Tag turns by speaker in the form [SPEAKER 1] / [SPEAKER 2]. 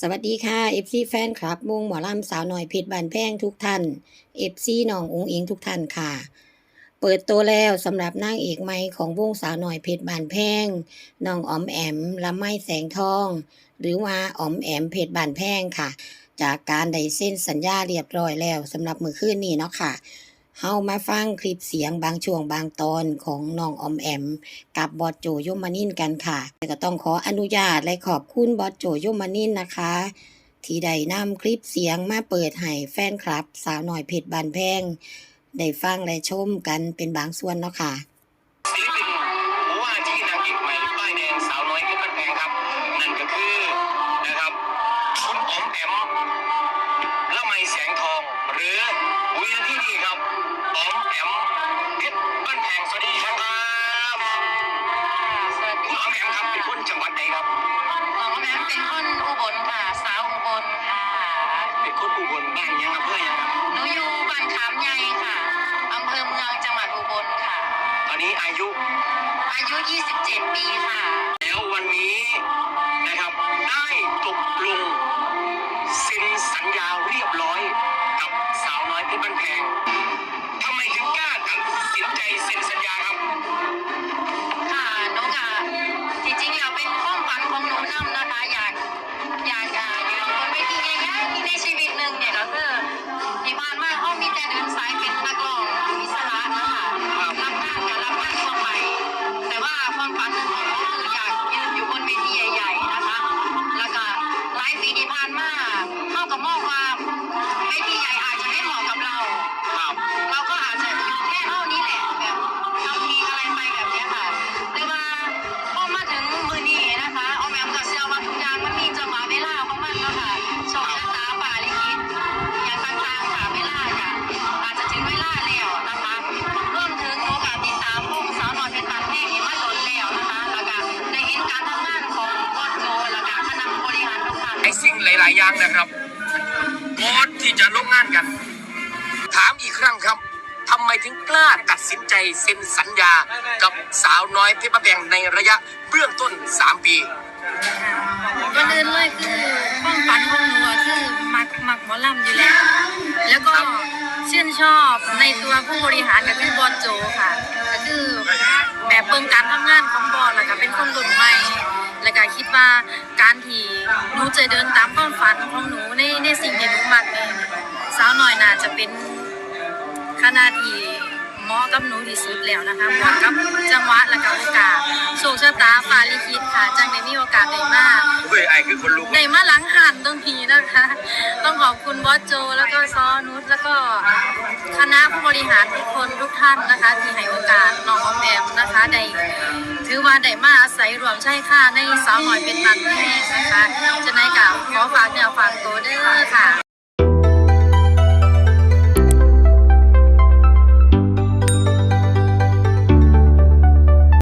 [SPEAKER 1] สวัสดีค่ะ FC แฟนคลับวงหมอลำสาวหน่อยเพชรบานแพงทุกท่าน FC น้ององอิงทุกท่านค่ะ เปิดตัวแล้วสำหรับนางเอกใหม่ของวงสาวหน่อยเพชรบานแพงน้องอ๋อมแอมละไม้แสงทอง หรือว่าอ๋อมแอมเพชรบานแพงค่ะ จากการได้เซ็นสัญญาเรียบร้อยแล้วสำหรับมือคืนนี้เนาะค่ะ เฮามาฟังคลิปเสียงบางช่วงบางตอนของน้องอมแอม กับบอดโจยมานินกันค่ะ แต่ก็ต้องขออนุญาตและขอบคุณบอดโจยมานินนะคะ ที่ได้นำคลิปเสียงมาเปิดให้แฟนคลับ สาวหน่อยเพชรบานแพง ได้ฟังและชมกันเป็นบางส่วนเนาะค่ะ
[SPEAKER 2] วินาที่นี่ครับอ๋อมแอมเพชรบ้านแพงสวัสดีครับสวัสดีอ๋อมแอมครับเป็นคนจังหวัดไหนครับ
[SPEAKER 3] ของแม่เป็นคนอุบลค่ะ สาวอุบลค่ะ
[SPEAKER 2] เป็นคนอุบลบ้านยังอำเภอยังครับ
[SPEAKER 3] หนูอยู่บ้านขามใหญ่ค่ะอำเภอเมืองจังหวัดอุบลค่ะ
[SPEAKER 2] ตอนนี้อายุ
[SPEAKER 3] อายุ 27 ปีค่ะ
[SPEAKER 2] แล้ววันนี้นะครับได้ตกลงเซ็นสัญญาเรียบร้อย กับสาวน้อยเพชรบ้านแพง ลา
[SPEAKER 3] ยอย่างนะครับก่อนที่จะลงงานกัน
[SPEAKER 2] ถามอีกครั้งครับทำไมถึงกล้าตัดสินใจเซ็นสัญญากับสาวน้อยเพชรบ้าแพงในระยะเบื้องต้น 3 ปี
[SPEAKER 4] ก่อนอื่นเลยคือความฝันของหนูอะคือมักมักหมอลำอยู่แล้ว แล้วก็ชื่นชอบในตัวผู้บริหารก็คือบอลโจค่ะก็คือแบบเบิ่งการทำงานของบอลแล้วก็เป็นคนรุ่นใหม่ แล้วก็คิดว่าการที่หนูจะเดินตาม ฝันของหนูในในสิ่งที่หนูมักเนี่ยสาวหน่อยน่าจะเป็นคณะที่เหมาะกับหนูที่สุดแล้วนะคะเหมาะกับจังหวะและก็โอกาสโชคชะตาฟ้าลิขิตค่ะ จังได้มีโอกาสได้มา
[SPEAKER 2] เฮ้ยไอ้คือคนลุก
[SPEAKER 4] ได้มาหลังหั ขอบคุณบอสโจ แล้วก็ซอนุชแล้วก็คณะผู้บริหารทุกคนทุกท่านนะคะ ที่ให้โอกาสน้องออมแอมนะคะได้ถือว่าได้มาอาศัยรวมใช่ค่ะในสาวหน่อยเป็นนันแม่นะคะจะในกล่าวขอฝากเนี่ยฝากตัวเด้อค่ะ